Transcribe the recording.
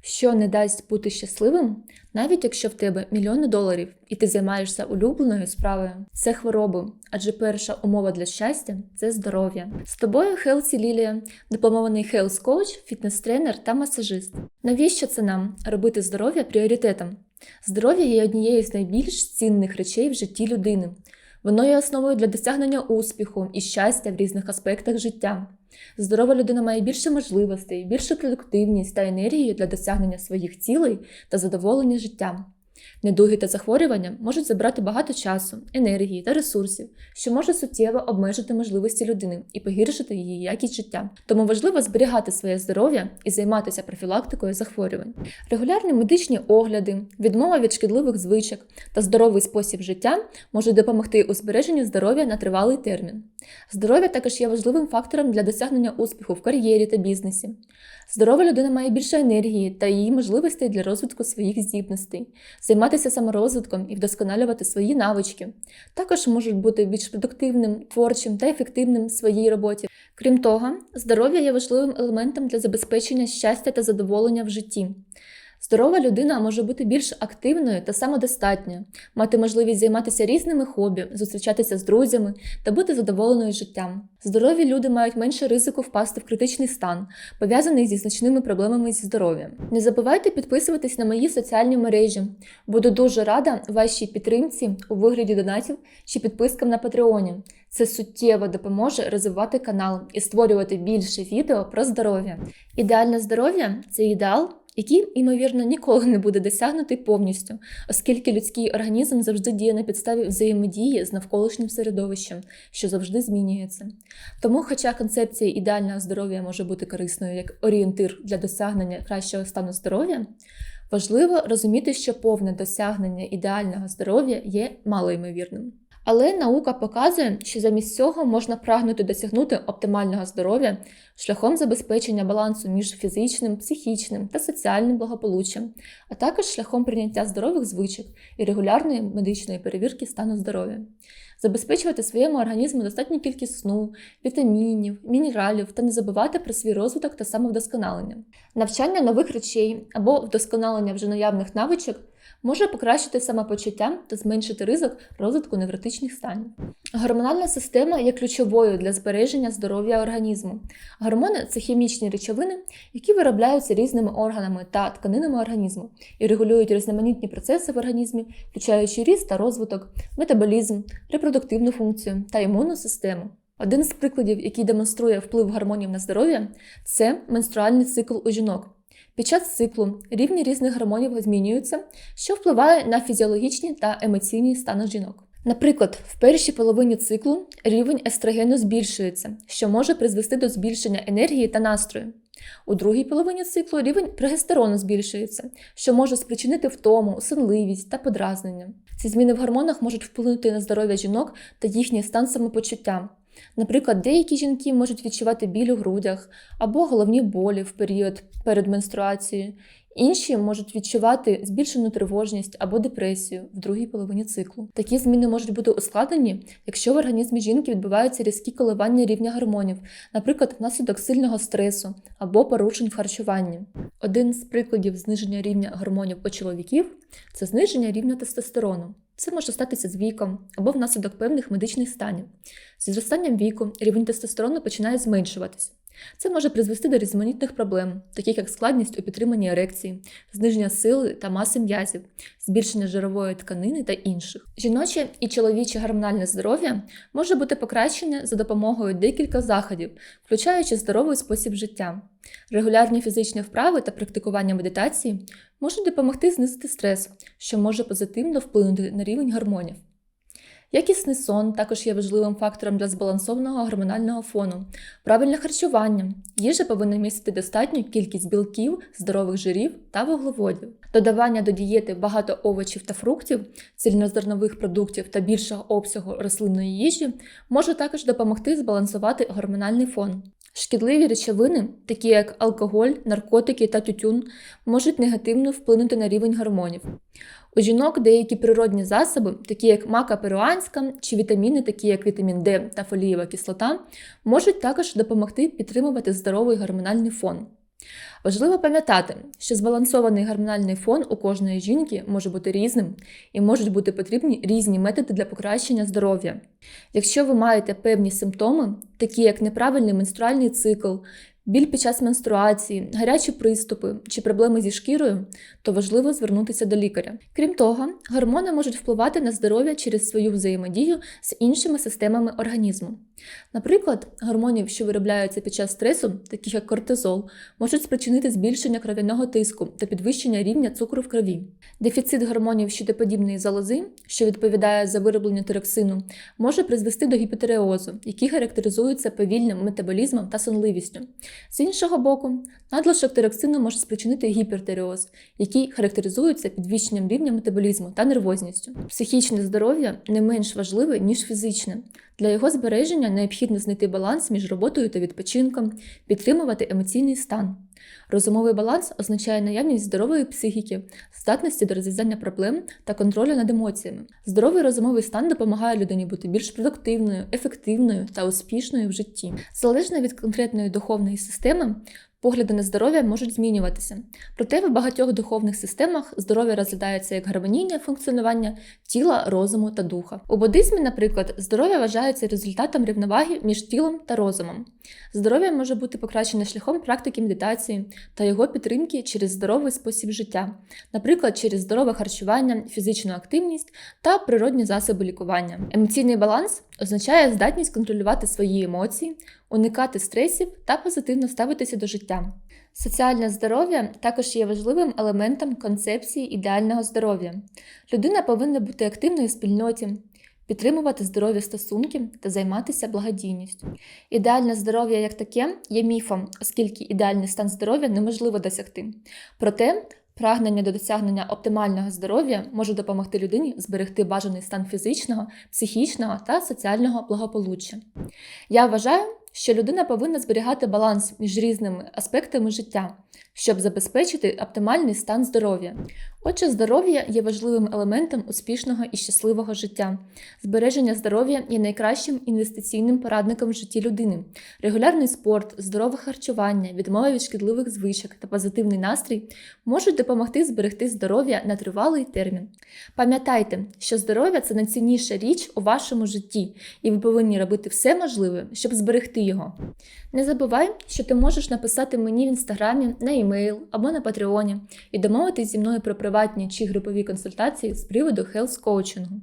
що не дасть бути щасливим, навіть якщо в тебе мільйони доларів і ти займаєшся улюбленою справою, це хвороби, адже перша умова для щастя це здоров'я. З тобою Хелсі Лілія, дипломований хелс коуч, фітнес-тренер та масажист. Навіщо це нам робити здоров'я пріоритетом? Здоров'я є однією з найбільш цінних речей в житті людини. Воно є основою для досягнення успіху і щастя в різних аспектах життя. Здорова людина має більше можливостей, більшу продуктивність та енергію для досягнення своїх цілей та задоволення життям. Недуги та захворювання можуть забрати багато часу, енергії та ресурсів, що може суттєво обмежити можливості людини і погіршити її якість життя. Тому важливо зберігати своє здоров'я і займатися профілактикою захворювань. Регулярні медичні огляди, відмова від шкідливих звичок та здоровий спосіб життя можуть допомогти у збереженні здоров'я на тривалий термін. Здоров'я також є важливим фактором для досягнення успіху в кар'єрі та бізнесі. Здорова людина має більше енергії та її можливостей для розвитку своїх здібностей, займатися саморозвитком і вдосконалювати свої навички. Також можуть бути більш продуктивним, творчим та ефективним в своїй роботі. Крім того, здоров'я є важливим елементом для забезпечення щастя та задоволення в житті. Здорова людина може бути більш активною та самодостатньою, мати можливість займатися різними хобі, зустрічатися з друзями та бути задоволеною життям. Здорові люди мають менше ризику впасти в критичний стан, пов'язаний зі значними проблемами зі здоров'ям. Не забувайте підписуватись на мої соціальні мережі. Буду дуже рада вашій підтримці у вигляді донатів чи підпискам на Патреоні. Це суттєво допоможе розвивати канал і створювати більше відео про здоров'я. Ідеальне здоров'я це ідеал який, ймовірно, ніколи не буде досягнутий повністю, оскільки людський організм завжди діє на підставі взаємодії з навколишнім середовищем, що завжди змінюється. Тому, хоча концепція ідеального здоров'я може бути корисною як орієнтир для досягнення кращого стану здоров'я, важливо розуміти, що повне досягнення ідеального здоров'я є малоймовірним. Але наука показує, що замість цього можна прагнути досягнути оптимального здоров'я шляхом забезпечення балансу між фізичним, психічним та соціальним благополуччям, а також шляхом прийняття здорових звичок і регулярної медичної перевірки стану здоров'я. Забезпечувати своєму організму достатню кількість сну, вітамінів, мінералів та не забувати про свій розвиток та самовдосконалення. Навчання нових речей або вдосконалення вже наявних навичок може покращити самопочуття та зменшити ризик розвитку невротичних станів. Гормональна система є ключовою для збереження здоров'я організму. Гормони це хімічні речовини, які виробляються різними органами та тканинами організму і регулюють різноманітні процеси в організмі, включаючи ріст та розвиток, метаболізм, репродуктивну функцію та імунну систему. Один з прикладів, який демонструє вплив гормонів на здоров'я, це менструальний цикл у жінок. Під час циклу рівні різних гормонів змінюються, що впливає на фізіологічні та емоційні стани жінок. Наприклад, в першій половині циклу рівень естрогену збільшується, що може призвести до збільшення енергії та настрою. У другій половині циклу рівень прогестерону збільшується, що може спричинити втому, сонливість та подразнення. Ці зміни в гормонах можуть вплинути на здоров'я жінок та їхній стан самопочуття. Наприклад, деякі жінки можуть відчувати біль у грудях або головні болі в період перед менструацією, інші можуть відчувати збільшену тривожність або депресію в другій половині циклу. Такі зміни можуть бути ускладнені, якщо в організмі жінки відбуваються різкі коливання рівня гормонів, наприклад, внаслідок сильного стресу або порушень в харчуванні. Один з прикладів зниження рівня гормонів у чоловіків це зниження рівня тестостерону. Це може статися з віком або внаслідок певних медичних станів. Зі зростанням віку рівень тестостерону починає зменшуватися. Це може призвести до різноманітних проблем, таких як складність у підтриманні ерекції, зниження сили та маси м'язів, збільшення жирової тканини та інших. Жіноче і чоловіче гормональне здоров'я може бути покращене за допомогою декілька заходів, включаючи здоровий спосіб життя. Регулярні фізичні вправи та практикування медитації можуть допомогти знизити стрес, що може позитивно вплинути на рівень гормонів. Якісний сон також є важливим фактором для збалансованого гормонального фону. Правильне харчування. Їжа повинна містити достатню кількість білків, здорових жирів та вуглеводів. Додавання до дієти багато овочів та фруктів, цільнозернових продуктів та більшого обсягу рослинної їжі може також допомогти збалансувати гормональний фон. Шкідливі речовини, такі як алкоголь, наркотики та тютюн, можуть негативно вплинути на рівень гормонів. У жінок деякі природні засоби, такі як мака перуанська чи вітаміни, такі як вітамін Д та фолієва кислота, можуть також допомогти підтримувати здоровий гормональний фон. Важливо пам'ятати, що збалансований гормональний фон у кожної жінки може бути різним і можуть бути потрібні різні методи для покращення здоров'я. Якщо ви маєте певні симптоми, такі як неправильний менструальний цикл, біль під час менструації, гарячі приступи чи проблеми зі шкірою, то важливо звернутися до лікаря. Крім того, гормони можуть впливати на здоров'я через свою взаємодію з іншими системами організму. Наприклад, гормонів, що виробляються під час стресу, таких як кортизол, можуть спричинити збільшення кров'яного тиску та підвищення рівня цукру в крові. Дефіцит гормонів щитоподібної залози, що відповідає за вироблення тироксину, може призвести до гіпотереозу, який характеризується повільним метаболізмом та сонливістю. З іншого боку, надлишок тироксину може спричинити гіпертереоз, який характеризується підвищенням рівня метаболізму та нервозністю. Психічне здоров'я не менш важливе, ніж фізичне. Для його збереження необхідно знайти баланс між роботою та відпочинком, підтримувати емоційний стан. Розумовий баланс означає наявність здорової психіки, здатності до розв'язання проблем та контролю над емоціями. Здоровий розумовий стан допомагає людині бути більш продуктивною, ефективною та успішною в житті. Залежно від конкретної духовної системи, Погляди на здоров'я можуть змінюватися, проте в багатьох духовних системах здоров'я розглядається як гармонійне функціонування тіла, розуму та духа. У буддизмі, наприклад, здоров'я вважається результатом рівноваги між тілом та розумом. Здоров'я може бути покращене шляхом практики медитації та його підтримки через здоровий спосіб життя, наприклад, через здорове харчування, фізичну активність та природні засоби лікування. Емоційний баланс означає здатність контролювати свої емоції, уникати стресів та позитивно ставитися до життя. Соціальне здоров'я також є важливим елементом концепції ідеального здоров'я. Людина повинна бути активною в спільноті, підтримувати здорові стосунки та займатися благодійністю. Ідеальне здоров'я як таке є міфом, оскільки ідеальний стан здоров'я неможливо досягти. Проте Прагнення до досягнення оптимального здоров'я може допомогти людині зберегти бажаний стан фізичного, психічного та соціального благополуччя. Я вважаю, що людина повинна зберігати баланс між різними аспектами життя, щоб забезпечити оптимальний стан здоров'я. Отже, здоров'я є важливим елементом успішного і щасливого життя. Збереження здоров'я є найкращим інвестиційним порадником в житті людини. Регулярний спорт, здорове харчування, відмова від шкідливих звичок та позитивний настрій можуть допомогти зберегти здоров'я на тривалий термін. Пам'ятайте, що здоров'я це найцінніша річ у вашому житті, і ви повинні робити все можливе, щоб зберегти його. Не забувай, що ти можеш написати мені в інстаграмі на емейл або на Патреоні і домовитись зі мною про приватні чи групові консультації з приводу хелс коучингу.